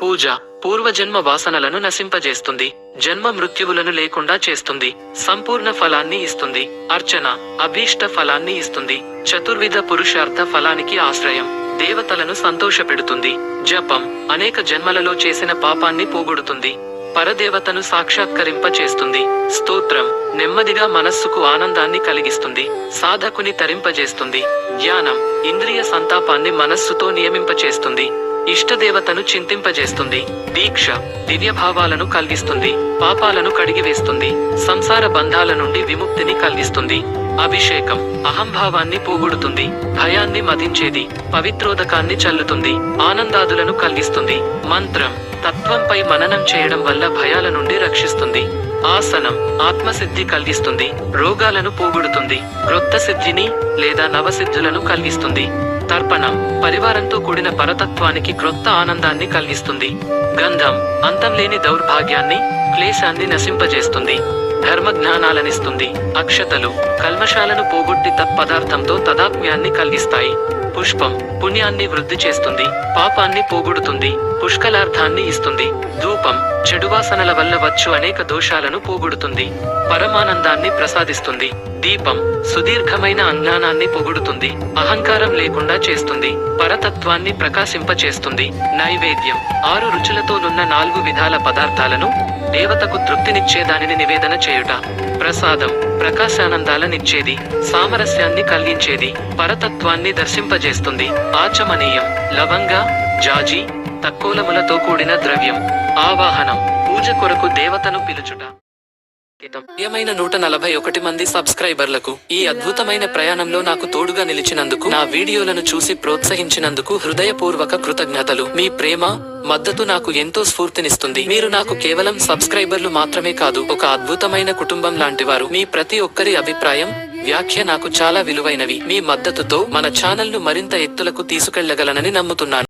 పూజ పూర్వజన్మ వాసనలను నశింపజేస్తుంది జన్మ మృత్యువులను లేకుండా చేస్తుంది సంపూర్ణ ఫలాన్ని ఇస్తుంది అర్చన అభీష్ట ఫలాన్ని ఇస్తుంది చతుర్విధ పురుషార్థ ఫలానికి ఆశ్రయం దేవతలను సంతోషపెడుతుంది జపం అనేక జన్మలలో చేసిన పాపాన్ని పోగొడుతుంది పరదేవతను సాక్షాత్కరింప చేస్తుంది స్తోత్రం నెమ్మదిగా మనస్సుకు ఆనందాన్ని కలిగిస్తుంది సాధకుని తరింపజేస్తుంది జ్ఞానం ఇంద్రియ సంతాపాన్ని మనస్సుతో నియమింపచేస్తుంది ఇష్టదేవతను చింతింపజేస్తుంది దీక్ష దివ్యభావాలను కలిగిస్తుంది పాపాలను కడిగివేస్తుంది సంసార బంధాల నుండి విముక్తిని కలిగిస్తుంది అభిషేకం అహంభావాన్ని పోగొడుతుంది భయాన్ని మదించేది పవిత్రోదకాన్ని చల్లుతుంది ఆనందాదులను కలిగిస్తుంది మంత్రం తత్వంపై మననం చేయడం వల్ల భయాల నుండి రక్షిస్తుంది ఆసనం ఆత్మసిద్ధి కలిగిస్తుంది రోగాలను పోగొడుతుంది క్రొత్త సిద్ధిని లేదా నవసిద్ధులను కలిగిస్తుంది. తర్పణం పరివారంతో కూడిన పరతత్వానికి క్రొత్త ఆనందాన్ని కలిగిస్తుంది. గంధం అంతంలేని దౌర్భాగ్యాన్ని క్లేశాన్ని నశింపజేస్తుంది. ధర్మ జ్ఞానాలనిస్తుంది అక్షతలు కల్మషాలను పోగొట్టి తత్పదార్థంతో తదాత్మ్యాన్ని కలిగిస్తాయి. పుష్పం పుణ్యాన్ని వృద్ధి చేస్తుంది పాపాన్ని పోగొడుతుంది పుష్కలార్థాన్ని ఇస్తుంది ధూపం చెడువాసనల వల్ల వచ్చు అనేక దోషాలను పోగొడుతుంది పరమానందాన్ని ప్రసాదిస్తుంది దీపం సుదీర్ఘమైన అజ్ఞానాన్ని పొగుడుతుంది అహంకారం లేకుండా చేస్తుంది పరతత్వాన్ని ప్రకాశింపచేస్తుంది నైవేద్యం ఆరు రుచులతోనున్న నాలుగు విధాల పదార్థాలను దేవతకు తృప్తినిచ్చే దానిని నివేదన చేయుట. ప్రసాదం ప్రకాశానందాలనిచ్చేది సామరస్యాన్ని కలిగించేది పరతత్వాన్ని దర్శింపజేస్తుంది. ఆచమనీయం లవంగ జాజి తక్కువలములతో కూడిన ద్రవ్యం. ఆవాహనం పూజ కొరకు దేవతను పిలుచుట. ప్రియమైన నూట నలభై ఒకటి మంది సబ్స్క్రైబర్లకు ఈ అద్భుతమైన ప్రయాణంలో నాకు తోడుగా నిలిచినందుకు నా వీడియోలను చూసి ప్రోత్సహించినందుకు హృదయపూర్వక కృతజ్ఞతలు. మీ ప్రేమ మద్దతు నాకు ఎంతో స్ఫూర్తినిస్తుంది. మీరు నాకు కేవలం సబ్స్క్రైబర్లు మాత్రమే కాదు ఒక అద్భుతమైన కుటుంబం లాంటివారు మీ ప్రతి ఒక్కరి అభిప్రాయం వ్యాఖ్య నాకు చాలా విలువైనవి. మీ మద్దతుతో మన ఛానల్ను మరింత ఎత్తులకు తీసుకెళ్ళగలనని నమ్ముతున్నాను.